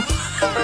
呜。